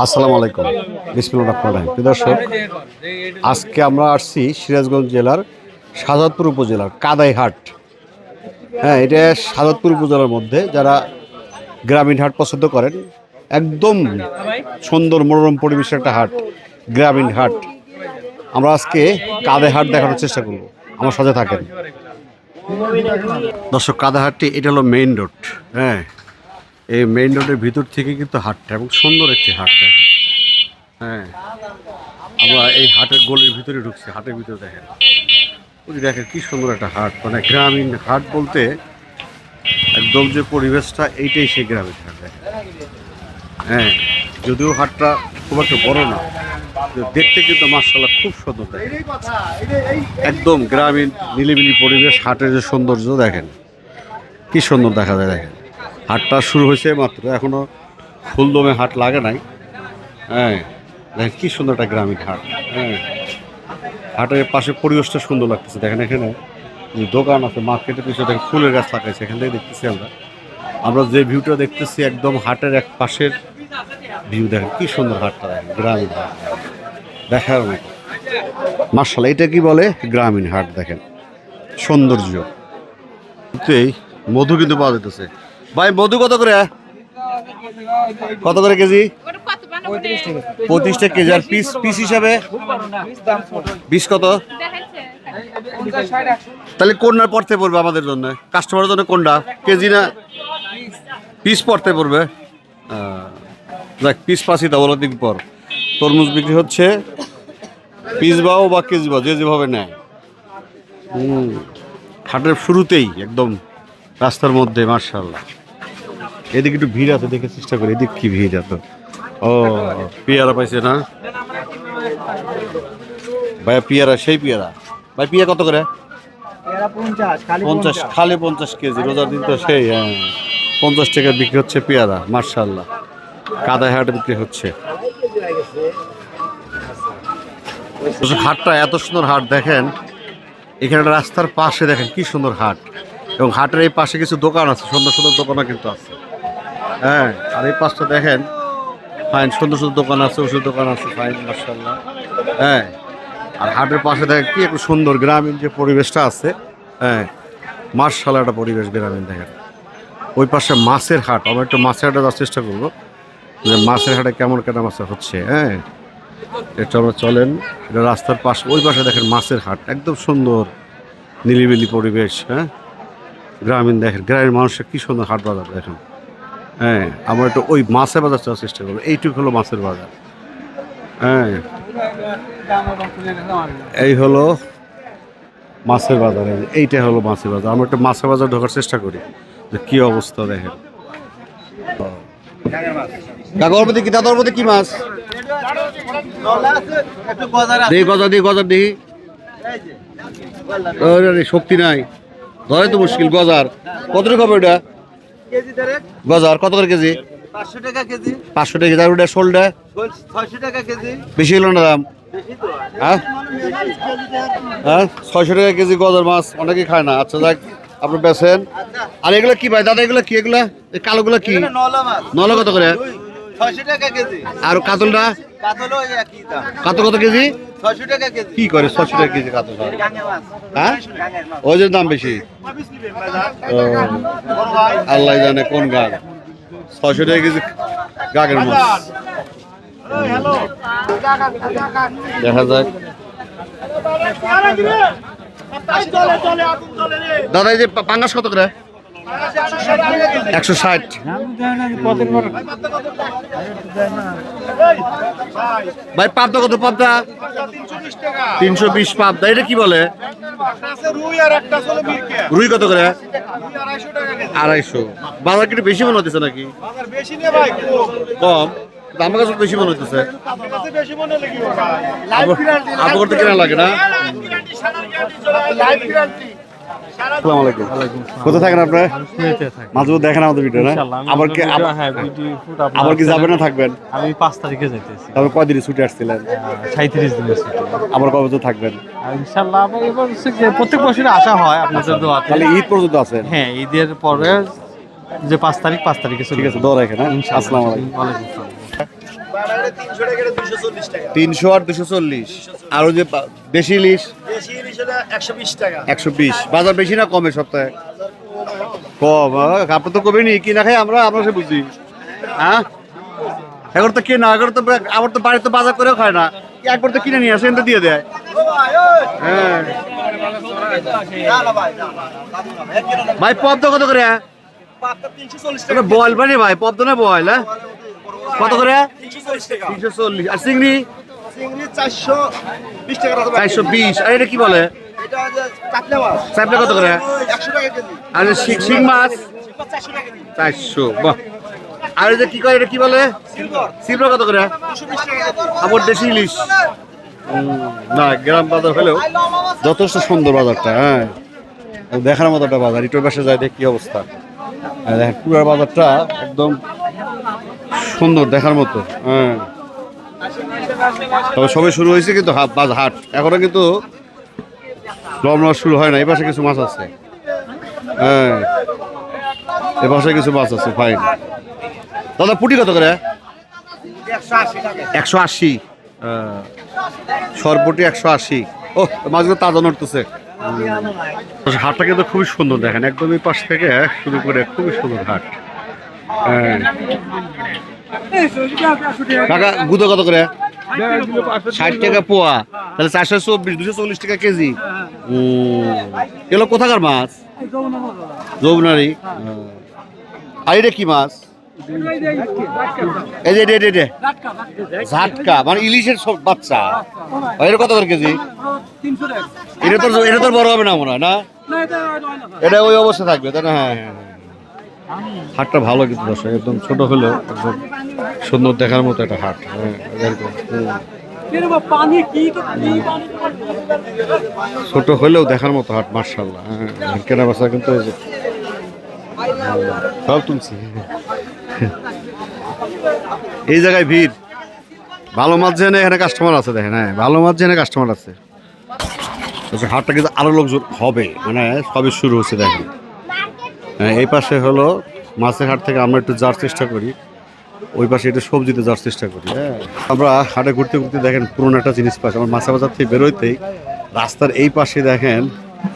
আসসালামু আলাইকুম। বিসমিল্লাহ রহমান দর্শক, আজকে আমরা আসছি সিরাজগঞ্জ জেলার সাজাদপুর উপজেলার কাদাইহাট। হ্যাঁ এটা শাহজাদপুর উপজেলার মধ্যে যারা গ্রামীণ হাট পছন্দ করেন, একদম সুন্দর মনোরম পরিবেশের একটা হাট, গ্রামীণ হাট। আমরা আজকে কাদাই হাট দেখানোর চেষ্টা করব। আমার সাথে থাকেন। দর্শক কাদাহাটটি এটা হলো মেইন রোড হ্যাঁ এই মেইন রোডের ভিতর থেকে কিন্তু হাটটা এবং সুন্দর একটি হাট দেখেন। হ্যাঁ। আমরা এই হাটের গলির ভিতরে ঢুকছি, হাটের ভিতরে দেখেন। ওই দেখেন কি সুন্দর একটা হাট মানে গ্রামীণ হাট বলতে একদম যে পরিবেশটা, এইটাই সেই গ্রামীণ হাট দেখেন। হ্যাঁ যদিও হাটটা খুব একটা বড় না দেখতে কিন্তু মার্শাল্লাহ খুব সুন্দর দেখেন। একদম গ্রামীণ নিলিবিলি পরিবেশ, হাটের যে সৌন্দর্য দেখেন। কি সুন্দর দেখা যায় দেখেন। হাটটা শুরু হয়েছে মাত্র, এখনও ফুলদমে হাট লাগে নাই। হ্যাঁ দেখেন কি সুন্দর একটা গ্রামীণ হাট। হ্যাঁ হাটের পাশে পরিবেশটা সুন্দর লাগতেছে। দেখেন এখানে যে দোকান আছে, মার্কেটের পিছনে দেখেন ফুলের গাছ লাগাইছে, এখান থেকে দেখতেছি আমরা। আমরা যে ভিউটা দেখতেছি, একদম হাটের এক পাশের ভিউ। দেখেন কি সুন্দর হাটটা দেখেন গ্রামীণ হাট। দেখার মতো। মার্শাল এটা কি বলে? গ্রামীণ হাট, দেখেন। সৌন্দর্য। মধু কিন্তু পাওয়া যেতেছে ভাই মধু কত করে? কত করে কেজি? টাকা কেজি। আর পিস পিস হিসাবে? পিস কত? তাহলে কোনটা পড়তে পড়বে আমাদের জন্য? কাস্টমারের জন্য কোনটা? কেজি না? পিস পড়তে পড়বে। দেখ পিস তা বলো দিন পর। তরমুজ বিক্রি হচ্ছে। পিস বাও বা কেজি বাও, যে যেভাবে নেয়। হাটের শুরুতেই, একদম রাস্তার মধ্যে মার্শাল্লাহ এদিকে একটু ভিড় আছে দেখে চেষ্টা করি। এদিক কি ভিড় এত? ও পেয়ারা পাইছে না? ভাই পেয়ারা সেই পেয়ারা। ভাই পেয়ারা কত করে? পঞ্চাশ খালি পঞ্চাশ কেজি রোজার দিন তো সেই হ্যাঁ। পঞ্চাশ টাকা বিক্রি হচ্ছে পেয়ারা মার্শাল্লাহ কাদায় হাট বিক্রি হচ্ছে। হাটটা এত সুন্দর হাট দেখেন। এখানে রাস্তার পাশে দেখেন কি সুন্দর হাট। এবং হাটের এই পাশে কিছু দোকান আছে সুন্দর সুন্দর দোকানও কিন্তু আছে। হ্যাঁ আর এই পাশটা দেখেন। ফাইন সুন্দর সুন্দর দোকান আছে ওষুধ দোকান আছে, ফাইন মার্শাল্লাহ হ্যাঁ আর হাটের পাশে দেখেন কি একটু সুন্দর গ্রামীণ যে পরিবেশটা আছে হ্যাঁ মার্শাল একটা পরিবেশ গ্রামীণ দেখেন। ওই পাশে মাছের হাট, আমরা একটু মাছের হাটে যাওয়ার চেষ্টা করব। যে মাছের হাটে কেমন কেনা মাছ হচ্ছে হ্যাঁ এটা আমরা চলেন। এটা রাস্তার পাশে, ওই পাশে দেখেন মাছের হাট, একদম সুন্দর নিলিবিলি পরিবেশ হ্যাঁ। গ্রামীণ দেখেন গ্রামের মানুষের কি সুন্দর হাট বাজার দেখেন। হ্যাঁ আমরা একটু ওই মাছের বাজার যাওয়ার চেষ্টা করব। এইটুকু হলো মাছের বাজার। হ্যাঁ এই হলো মাছের বাজার। এই এইটা হলো মাছের বাজার। আমরা একটু মাছের বাজার ঢোকার চেষ্টা করি যে কি অবস্থা দেখেন। কাগরপতি কি দাদরপতি কি মাছ? দেখি গজা দিই গজার দেখি শক্তি নাই। ধরে তো মুশকিল গজার। কত টাকা হবে ওটা? গজার কত করে কেজি? পাঁচশো টাকা কেজি। পাঁচশো টাকা কেজি আর ওটা শোলটা ছয়শো টাকা কেজি। বেশি হলো না দাম? হ্যাঁ? হ্যাঁ? ছয়শো টাকা কেজি গজার মাছ অনেকেই খায় না। আচ্ছা যাক আপনি বেছেন। আর এগুলো কি ভাই? দাদা এগুলো কি? এগুলো? এই কালোগুলো কি? নলা কত করে? ছয়শো টাকা কেজি। আর কাতলটা? কত কত কেজি? কি করে ছয়শো টাকা কেজি কাতল হয়? ওই যে দাম বেশি। আল্লাহ জানে কোন গান ছয়শো টাকা কেজি গাগের মাছ। দেখা যাক। দাদা এই যে পাঙ্গাস কত করে? একশো ষাট। ভাই, পাবদা কত, পাবদা? তিনশো বিশ পাবদা। এটা কি বলে? রুই কত করে? আড়াইশো। বাজার কি একটু বেশি মনে হতেছে নাকি? কম। কিন্তু আমার কাছে বেশি মনে হতেছে আপনার তো কেনা লাগে না? আসসালামু আলাইকুম। কোথায় থাকেন আপনার মাঝে মধ্যে দেখেন আমাদের ভিডিও না আবার কি আবার- হ্যাঁ কি যাবেন না থাকবেন? আমি পাঁচ তারিখে যাইতেছি তারপর কয়দিন ছুটি আসছিলেন? সাঁত্রিশ দিনের ছুটি। আবার কবে তো থাকবেন? ইনশাল্লাহ আবার এবার প্রত্যেক বছরে আসা হয় আপনাদের দোয়াতে। তাহলে ঈদ পর্যন্ত আছেন? হ্যাঁ ঈদের পরে যে পাঁচ তারিখ পাঁচ তারিখে চলে ঠিক আছে দোয়া রাখেন হ্যাঁ? আসসালামু আলাইকুম। তিনশো আর দুশো চল্লিশ। আর যে দেশি ইলিশ? একশো বিশ বাজার বেশি না কমে সপ্তাহে? কম আহ, আপনি তো কমে নি কিনা খাই আমরা আমরা সে বুঝি। হ্যাঁ? এখন তো কেনা এখন তো আবার তো বাড়িতে বাজার করেও খায় না। একবার তো কিনে নিয়ে আসে এনতে দিয়ে দেয়। হ্যাঁ। না না ভাই না না, না, না। পদ্ম কত করে টাকা। বয়েল বানি ভাই পদ্ম না বয়েল হ্যাঁ? কত করে? তিনশো চল্লিশ। আর চিংড়ি? চিংড়ি চারশো বিশ আর এটা কি বলে? চাপলে কত করে? একশো টাকা কেজি। আর এই শিং মাছ? চারশো। বাহ। আর এই যে কি করে এটা কি বলে? সিলভার। সিলভার কত করে? আমার দেশি ইলিশ। না গ্রাম বাজার হলেও যথেষ্ট সুন্দর বাজারটা হ্যাঁ। দেখার মতো একটা বাজার। ইটোর পাশে যায় দেখ কি অবস্থা। আর দেখেন পুরার বাজারটা একদম সুন্দর দেখার মতো হ্যাঁ। তবে সবে শুরু হয়েছে কিন্তু হাট। এখনও কিন্তু রমনা শুরু হয় না, এই পাশে কিছু মাছ আছে। হ্যাঁ। এ পাশে কিছু মাছ আছে ফাইন দাদা, পুটি কত করে? একশো আশি। আশি সরবটি একশো আশি। ও মাছগুলো তাজা নড়তেছে। হাটটা কিন্তু খুবই সুন্দর দেখেন একদম এই পাশ থেকে শুরু করে খুবই সুন্দর হাট। হ্যাঁ। কাকা গুঁতো কত করে? ষাট টাকা পোয়া। তাহলে চারশো চব্বিশ দুশো চল্লিশ টাকা কেজি। উম, এগুলো কোথাকার মাছ? যৌবনারি আর এটা কি মাছ? এই যে এটা, এটা। ঝাটকা মানে ইলিশের সব বাচ্চা। এটা কত করে কেজি? এটা তো এটা তো বড় হবে না মনে হয় না? এটা ওই অবস্থা থাকবে তাই না? হ্যাঁ হ্যাঁ, হ্যাঁ। হাটটা ভালো কিন্তু একদম ছোট হলেও একদম সুন্দর দেখার মতো একটা হাট হ্যাঁ, ছোট হলেও দেখার মতো হাট মার্শাল্লাহ হ্যাঁ কেনা বেচা কিন্তু তুলছি। এই জায়গায় ভিড়। ভালো মাছ জেনে এখানে কাস্টমার আছে দেখেন হ্যাঁ ভালো মাছ জেনে কাস্টমার আছে। হাটটা কিন্তু আরও লোকজন হবে মানে সবে শুরু হচ্ছে দেখেন। হ্যাঁ, এই পাশে হলো মাছের হাট থেকে আমরা একটু যাওয়ার চেষ্টা করি। ওই পাশে একটু সবজিতে যাওয়ার চেষ্টা করি। হ্যাঁ আমরা হাটে ঘুরতে ঘুরতে দেখেন পুরোনো একটা জিনিস পাচ্ছি। আমার মাছা বাজার থেকে বেরোইতেই রাস্তার এই পাশে দেখেন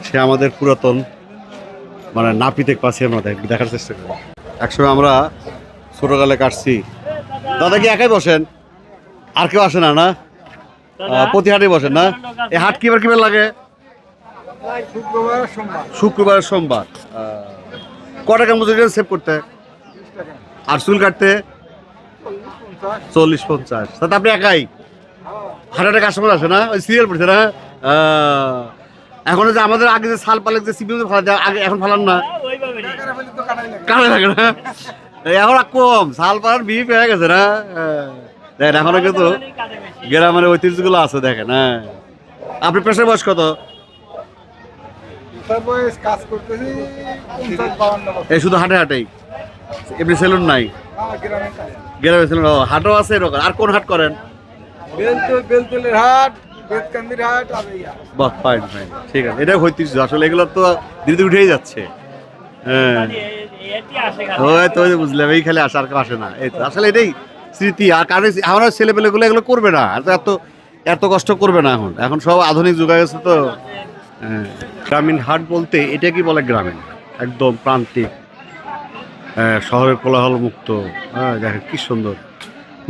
সে আমাদের পুরাতন মানে নাপিতে পাশে আমরা দেখার চেষ্টা করি। একসময় আমরা ছোটকালে কাটছি। দাদা কি একাই বসেন? আর কেউ আসে না না? প্রতি হাটে বসেন না? এই হাট কিবার কিবার লাগে? শুক্রবার সোমবার। ক টাকা মতো সেভ করতে? আর চুল কাটতে? চল্লিশ পঞ্চাশ। তাতে আপনি একাই? হাটাটা কাস্টমার আছে না? ওই সিরিয়াল পড়ছে না? এখন যে আমাদের আগে যে সাল পালে যে সিপিউ ফালা আগে এখন ফালান না? কামে লাগে না? এখন কম। সাল পালার বিয়ে পেয়ে গেছে না? দেখেন এখনও কিন্তু গ্রামের ঐতিহ্যগুলো আছে দেখেন হ্যাঁ। আপনি পেশার বয়স কত? এই শুধু হাটে হাটেই? এমনি সেলুন নাই। গ্রামে হাটও আছে এরকম। আর কোন হাট করেন? বেলতলের হাট আর। বাহ ফাইন ফাইন ঠিক আছে এটা ঐতিহ্য। আসলে এগুলো তো ধীরে ধীরে উঠেই যাচ্ছে। হ্যাঁ। ওই তো ওই বুঝলাম এই খালি আসে আর কেউ আসে না। এই তো আসলে এটাই স্মৃতি। আর কারণ আমরা এগুলো করবে না। এত এত এত কষ্ট করবে না এখন। এখন সব আধুনিক যুগ গেছে তো। হ্যাঁ। গ্রামীণ হাট বলতে এটা কি বলে গ্রামীণ? একদম প্রান্তিক। শহরের কোলাহল মুক্ত হ্যাঁ দেখেন কি সুন্দর।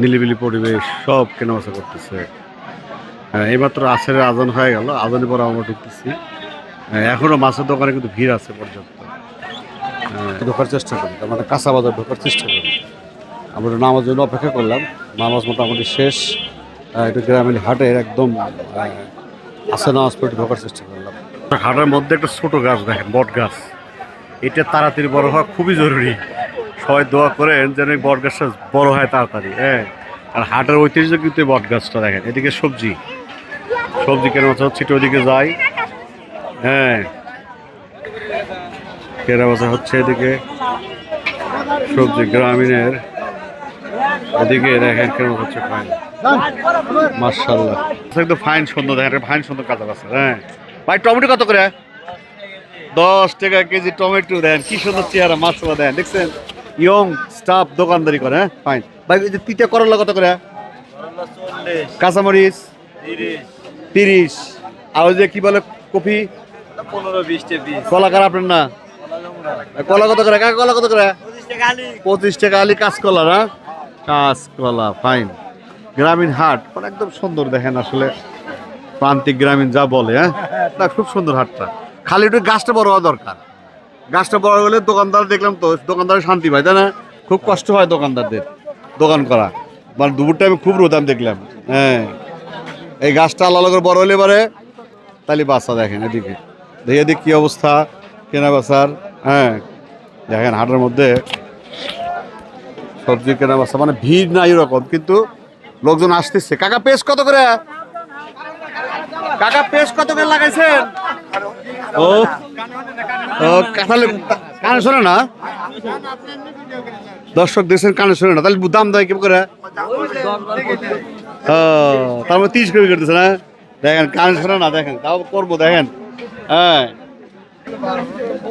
নিলিবিলি পরিবেশ সব কেনাবেচা করতেছে। হ্যাঁ এইমাত্র আসরের আজান হয়ে গেল আজানের পর আমরা ঢুকতেছি। হ্যাঁ, এখনও মাছের দোকানে কিন্তু ভিড় আছে পর্যন্ত। হ্যাঁ, ঢোকার চেষ্টা করি আমাদের কাঁচা বাজার ঢোকার চেষ্টা করি। আমরা নামার জন্য অপেক্ষা করলাম নামাজ মোটামুটি শেষ। একটু গ্রামীণ হাটের একদম আসে নামাজ পড়ে ঢোকার চেষ্টা করলাম। হাটের মধ্যে একটা ছোট গাছ দেখেন বট গাছ। এটা তাড়াতাড়ি বড় হওয়া খুবই জরুরি। সবাই দোয়া করেন যেন এই বট গাছটা বড় হয় তাড়াতাড়ি হ্যাঁ। আর হাটের ঐতিহ্য কিন্তু এই বট গাছটা দেখেন, এদিকে সবজি। সবজি কেনা বেচা হচ্ছে ওদিকে যাই। হ্যাঁ। কেনা বেচা হচ্ছে এদিকে সবজি গ্রামীণের। এদিকে দেখেন কেন হচ্ছে ফাইন মার্শাল্লাহ একদম ফাইন সুন্দর দেখেন ফাইন সুন্দর কাঁচা আছে হ্যাঁ। ভাই, টমেটো কত করে? দশ টাকা কেজি টমেটো দেন, কি সুন্দর চেহারা মাছলা দেন, দেখছেন? ইয়ং স্টাফ দোকানদারি করে হ্যাঁ? ফাইন ভাই যে তিতা করলা কত করে? কাঁচামরিচ তিরিশ। আর ওই যে কি বলে, কপি? পনেরো বিশটা পিস কলা কার আপনার না? কলা কত করে? কলা কত করে? পঁচিশ টাকা আলি কাঁচকলা না কাঁচকলা ফাইন গ্রামীণ হাট মানে একদম সুন্দর দেখেন আসলে। প্রান্তিক গ্রামীণ যা বলে হ্যাঁ? না, খুব সুন্দর হাটটা। খালি একটু গাছটা বড় হওয়া দরকার। গাছটা বড় হলে দোকানদার দেখলাম তো, দোকানদারের শান্তি পায়, তাই না? খুব কষ্ট হয় দোকানদারদের, দোকান করা। মানে দুপুর টাইমে খুব রোদ আমি দেখলাম হ্যাঁ। এই গাছটা আলাদা করে বড় হলে এবারে তাহলে বাচ্চা দেখেন এদিকে। দেখে এদিক কী অবস্থা, কেনা বেচার হ্যাঁ। দেখেন হাটের মধ্যে সবজি কেনা বেচা মানে ভিড় নাই এরকম কিন্তু লোকজন আসতেছে। কাকা পেস কত করে? কাকা পেস কত করে লাগাইছেন? ও। ও। তাহলে কানে শোনে না? দর্শক দেখছেন কানে শোনে না? তাহলে দাম দেয় কি করে? ও তার মধ্যে তিরিশ করে করতেছে না? দেখেন কানে শোনে না দেখেন তাও করব দেখেন। হ্যাঁ।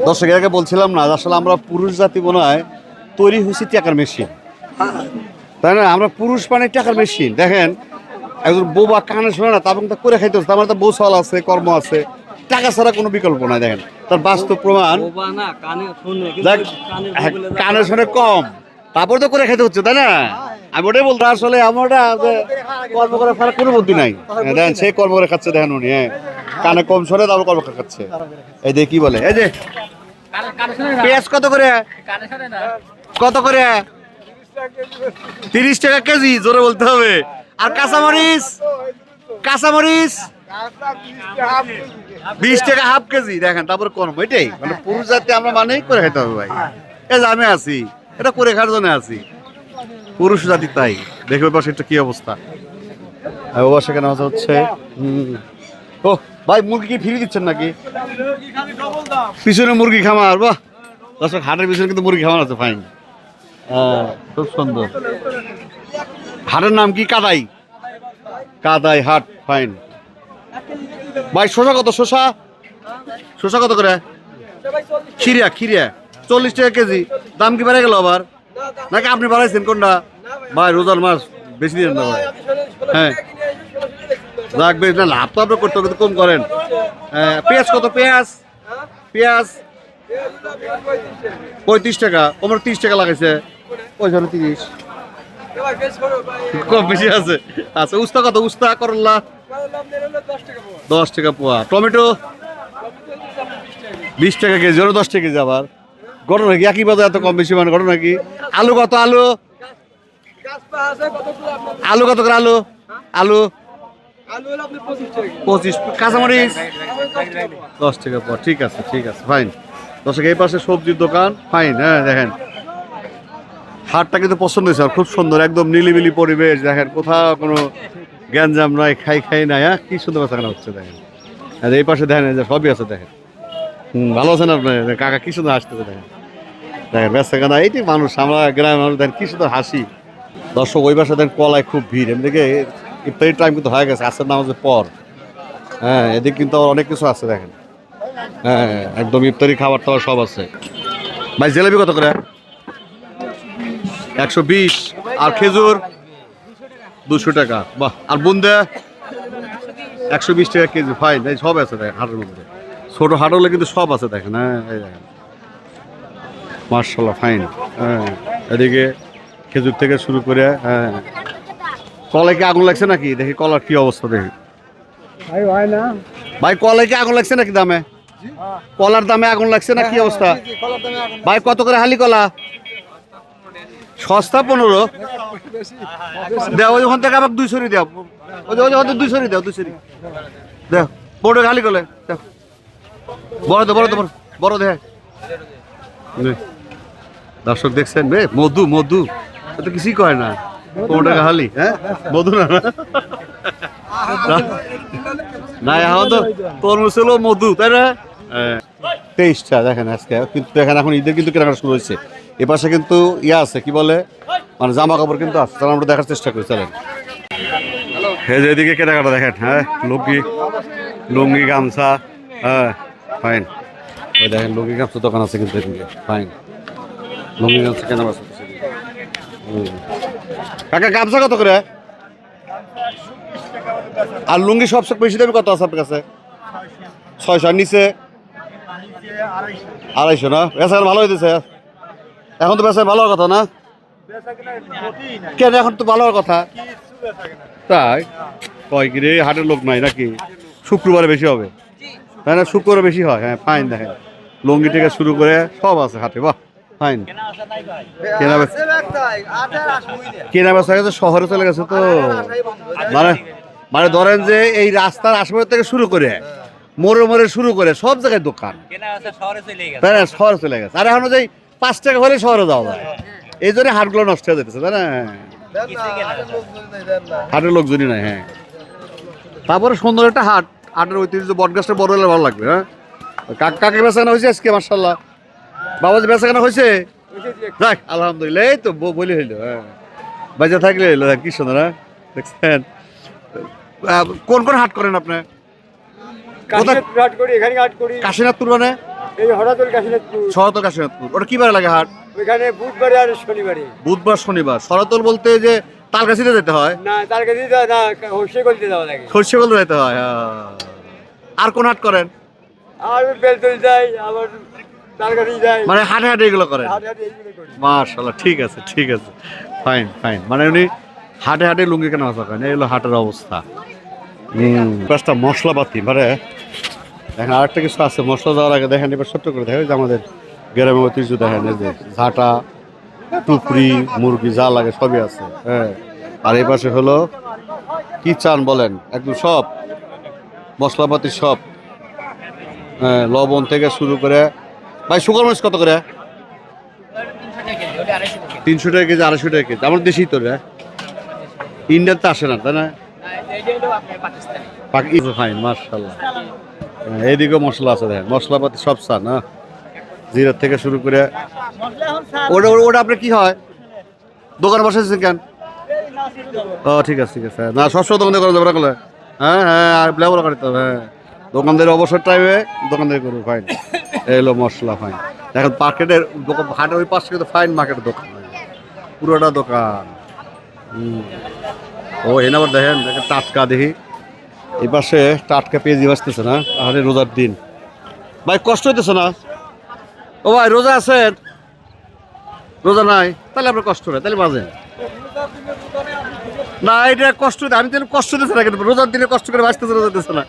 দর্শক এর আগে বলছিলাম না আসলে আমরা পুরুষ জাতি মনে হয় তৈরি হয়েছি টাকার মেশিন। তাই না? আমরা পুরুষ মানে টাকার মেশিন। দেখেন একজন বোবা কানে শোনে না তার তা করে খাইতে হচ্ছে আমার তো বৌসল আছে কর্ম আছে। টাকা ছাড়া কোনো বিকল্প নাই দেখেন। তার বাস্তব প্রমাণ কানে শুনে দেখ কানে শোনে কম। তারপর তো করে খেতে হচ্ছে তাই না? আমি ওটাই বলতো আসলে আমার ওটা কর্ম করে কোনো বুদ্ধি নাই। হ্যাঁ, দেখেন সে কর্ম করে খাচ্ছে দেখেন উনি হ্যাঁ। কানে কম শোনে তারপর কর্ম করে খাচ্ছে। এই যে কি বলে? এই যে পেঁয়াজ কত করে? কত করে? তিরিশ টাকা কেজি জোরে বলতে হবে। আর কাঁচামরিচ? কাঁচামরিচ? বিশ টাকা হাফ কেজি, দেখেন, তারপর কম এটাই। মানে পুরুষ জাতি আমরা মানেই করে খেতে হবে ভাই। যে আমি আছি, এটা করে খাওয়ার জন্য আছি। পুরুষ জাতি তাই, দেখবে পাশে একটা কি অবস্থা। ও বাসা কেন হচ্ছে। ও, ভাই, মুরগি কি ফিরিয়ে দিচ্ছেন নাকি? পিছনে মুরগি খামার, বাহ! দর্শক, হাটের পিছনে কিন্তু মুরগি খামার আছে ফাইন খুব সুন্দর। হাটের নাম কি? কাদাই। কাদাই হাট ফাইন ভাই শশা কত? শশা শশা কত করে? খিরিয়া খিরিয়া চল্লিশ টাকা কেজি। দাম কি বেড়ে গেল আবার? নাকি আপনি বাড়াইছেন? কোনটা? ভাই রোজার মাস বেশি দিন না ভাই। হ্যাঁ। রাখবে না লাভ তো আপনার করতে কম করেন। হ্যাঁ, পেঁয়াজ কত? পেঁয়াজ? পেঁয়াজ? পঁয়ত্রিশ টাকা। আমার তিরিশ টাকা লাগাইছে। পয়সা তিরিশ। কম বেশি আছে। আচ্ছা উস্তা কত? উস্তা করল্লা। দশ টাকা পোয়া। টমেটো? বিশ টাকা কেজি ওরা দশ টাকা কেজি আবার। ঘটনা কি একই বাজার এত কম বেশি মানে ঘটনা কি আলু কত আলু? আলু কত করে আলু? আলু? পঁচিশ। কাঁচামরিচ? দশ টাকা পর ঠিক আছে ঠিক আছে ফাইন দশ টাকা এই পাশে সবজির দোকান। ফাইন হ্যাঁ দেখেন। হাটটা কিন্তু পছন্দ হয়েছে খুব সুন্দর, একদম নিলিবিলি পরিবেশ। দেখেন, কোথাও কোনো গ্যাঞ্জাম নাই খাই খাই নাই হ্যাঁ? কি সুন্দর বেচাকেনা হচ্ছে, দেখেন। আর এই পাশে দেখেন যে সবই আছে, দেখেন। হুম, ভালো আছেন আপনি? কাকা কি সুন্দর হাসতেছে, দেখেন। দেখেন বেচাকেনা এইটি মানুষ, আমরা গ্রামের মানুষ, দেখেন, কি সুন্দর হাসি। দর্শক, ওই পাশে দেখেন কলায় খুব ভিড়। এমনিকে ইফতারির টাইম কিন্তু হয়ে গেছে আসের নামাজের পর। হ্যাঁ এদিকে কিন্তু অনেক কিছু আছে, দেখেন। হ্যাঁ একদম ইফতারি, খাবার টাবার সব আছে। ভাই, জিলাপি কত করে? একশো বিশ। আর খেজুর? দুশো টাকা। বাহ আর বুন্দে একশো বিশ টাকা কেজি ফাইন এই সব আছে দেখেন হাটের মধ্যে। ছোট হাট হলে কিন্তু সব আছে দেখেন হ্যাঁ এই দেখেন। মার্শাল্লাহ ফাইন হ্যাঁ এদিকে খেজুর থেকে শুরু করে হ্যাঁ। কলায় কি আগুন লাগছে নাকি? দেখি কলার কি অবস্থা দেখি। ভাই হয় না। ভাই কলায় কি আগুন লাগছে নাকি দামে? কলার দামে আগুন লাগছে না কি অবস্থা? ভাই কত করে হালি কলা? সস্তা পনেরো। দেও, ওই ওখান থেকে আবার দুই সরি দেও। ওই ওই যে ওদের দুই সরি দেও, দুই সরি দেও, বড় খালি কলে দেও। বড় তো বড় বড় বড় দে। নে। দর্শক দেখছেন বে মধু মধু। তো কিছুই কয় না। পনেরো টাকা হালি হ্যাঁ? মধু না না? এখন তো তরমুজ হলো মধু, তাই না? তেইশটা, দেখেন আজকে। কিন্তু দেখেন, এখন ঈদের কিন্তু কেনাকাটা শুরু হয়েছে। এ পাশে কিন্তু ইয়া আছে, কি বলে? মানে জামা কাপড় কিন্তু আছে। তাহলে আমরা দেখার চেষ্টা করি, চলেন। এই যে এদিকে কেনাকাটা দেখেন হ্যাঁ? লুঙ্গি লুঙ্গি গামছা হ্যাঁ ফাইন ওই দেখেন, লুঙ্গি গামছা দোকান আছে কিন্তু এদিকে ফাইন লুঙ্গি গামছা কেনা। কাকা, গামছা কত করে? আর লুঙ্গি সবচেয়ে বেশি দামি কত আছে আপনার কাছে? ছয়শো নিচে? আড়াইশো। না? বেচা ভালো হইতেছে। এখন তো বেচা ভালো হওয়ার কথা না? কেন এখন তো ভালো হওয়ার কথা তাই? কয় কি রে হাটের লোক নাই নাকি? শুক্রবারে বেশি হবে। তাই না? শুক্রবারে বেশি হয়। হ্যাঁ ফাইন দেখেন। লুঙ্গি থেকে শুরু করে সব আছে হাটে বাহ ফাইন কেনা বেচা কেনা বেচা গেছে শহরে চলে গেছে তো। মানে মানে ধরেন যে এই রাস্তার আশেপাশে থেকে শুরু করে মোড়ে মোড়ে শুরু করে সব জায়গায় দোকান। কেনা শহরে চলে গেছে। আর এখনও যে পাঁচ টাকা হলে শহরে যাওয়া যায়। এই জন্য হাটগুলো নষ্ট হয়ে যেতেছে তাই না? হাটের লোকজনই নাই হ্যাঁ। তারপরে সুন্দর একটা হাট হাটের ঐতিহ্য বটগাছটা বড় হলে ভালো লাগবে হ্যাঁ? কাক- কাকে বেচাকেনা হয়েছে আজকে মার্শাল্লাহ বাবাজি বেচাকেনা হয়েছে? যাক আলহামদুলিল্লাহ এই তো বলি হইল হ্যাঁ। বাজা থাকলে হইল কি সুন্দর হ্যাঁ? দেখছেন? কোন কোন হাট করেন আপনি? কাশীনাথপুর মানে এই হঠাৎ কাশীনাথপুর। শরতল কাশীনাথপুর। ওটা কি বারে লাগে হাট? ওইখানে বুধবারে আর শনিবারে। বুধবার শনিবার। শরতল বলতে যে তালগাছিতে যেতে হয়? না যা- না করতে যাওয়া লাগে। সর্ষে বলতে যেতে হয় হ্যাঁ। আর কোন হাট করেন? আর বেলতল যাই আবার মানে হাটে হাটে এগুলো করেন মার্শাল্লাহ ঠিক আছে ঠিক আছে। ফাইন ফাইন মানে উনি হাটে হাটে লুঙ্গি কেনা বেচা করেন এই হলো হাটের অবস্থা। হুম মশলাপাতি মানে দেখেন আরেকটা কিছু আছে মশলা দেওয়ার আগে দেখেন এবার ছোট্ট করে দেখেন যে আমাদের গ্রামে ঐতিহ্য দেখেন এই যে ঝাঁটা টুকরি মুরগি যা লাগে সবই আছে হ্যাঁ। আর এই পাশে হলো কি চান বলেন? একদম সব মশলাপাতি সব হ্যাঁ লবণ থেকে শুরু করে ভাই সুগার মাছ কত করে? তিনশো টাকা কেজি আড়াইশো টাকা কেজি আমার দেশেই তো রে। ইন্ডিয়ান তো আসে না তাই না? পাকি ফাইন মার্শাল্লাহ হ্যাঁ, এইদিকে মশলা আছে দেখেন। মশলাপাতি সব চা না? জিরার থেকে শুরু করে ওটা ওটা- আপনার কি হয়? দোকানে বসেছেন কেন? ও, ঠিক আছে ঠিক আছে। না, সবসময় দোকানে করা না করলে হ্যাঁ হ্যাঁ আর ব্লেবর করতে হবে হ্যাঁ। দোকানদারি অবসর টাইমে দোকানদারি করব ফাইন এই হলো মশলা ফাইন দেখেন মার্কেটের দোকান হাটের ওই পাশে কিন্তু ফাইন মার্কেটের দোকান পুরোটা দোকান। ও এনে আবার দেখেন দেখেন, টাটকা দেখি। এই পাশে টাটকা পেঁয়াজি বাঁচতেছে না আরে রোজার দিন। ভাই, কষ্ট হইতেছে না? ও ভাই, রোজা আছেন রোজা নাই? তাহলে আপনার কষ্ট নেই, তাহলে বাজেন না এটা কষ্ট আমি তাহলে কষ্ট দিচ্ছে না, কিন্তু রোজার দিনে কষ্ট করে বাঁচতেছে, রোজা দিচ্ছে না।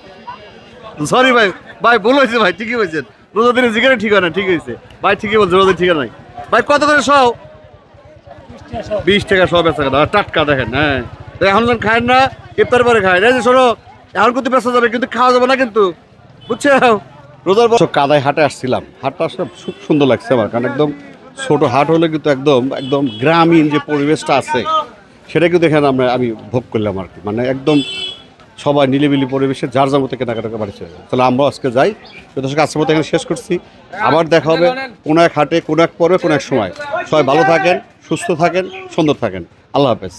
সরি ভাই ভাই, ভুল হয়েছে ভাই, ঠিকই হয়েছেন রোজার দিনে জিজ্ঞাসা ঠিক হয় না ঠিক হয়েছে। ভাই, ঠিকই বলছে রোজা ঠিক নাই। ভাই, কত করে সব? বিশ টাকা সব বেচা টাটকা দেখেন হ্যাঁ। এখন খায় না, ইফতার পরে খায়। এই যে শোনো এখন কিন্তু বেচা যাবে, কিন্তু খাওয়া যাবে না কিন্তু। বুঝছ রোজার বছর কাদায় হাটে আসছিলাম। হাটটা আসলে খুব সুন্দর লাগছে আমার, কারণ একদম ছোট হাট হলে কিন্তু একদম একদম গ্রামীণ যে পরিবেশটা আছে, সেটা কিন্তু এখানে আমরা, আমি ভোগ করলাম আর কি। মানে একদম সবাই নিলিবিলি পরিবেশে যার যার মতো কেনাকাটা বাড়ি চলে তাহলে আমরা আজকে যাই। দর্শক, আজকের মতো এখানে শেষ করছি। আবার দেখা হবে কোনো এক হাটে, কোনো এক পরে কোনো এক সময়। সবাই ভালো থাকেন, সুস্থ থাকেন, সুন্দর থাকেন। আল্লাহ হাফেজ।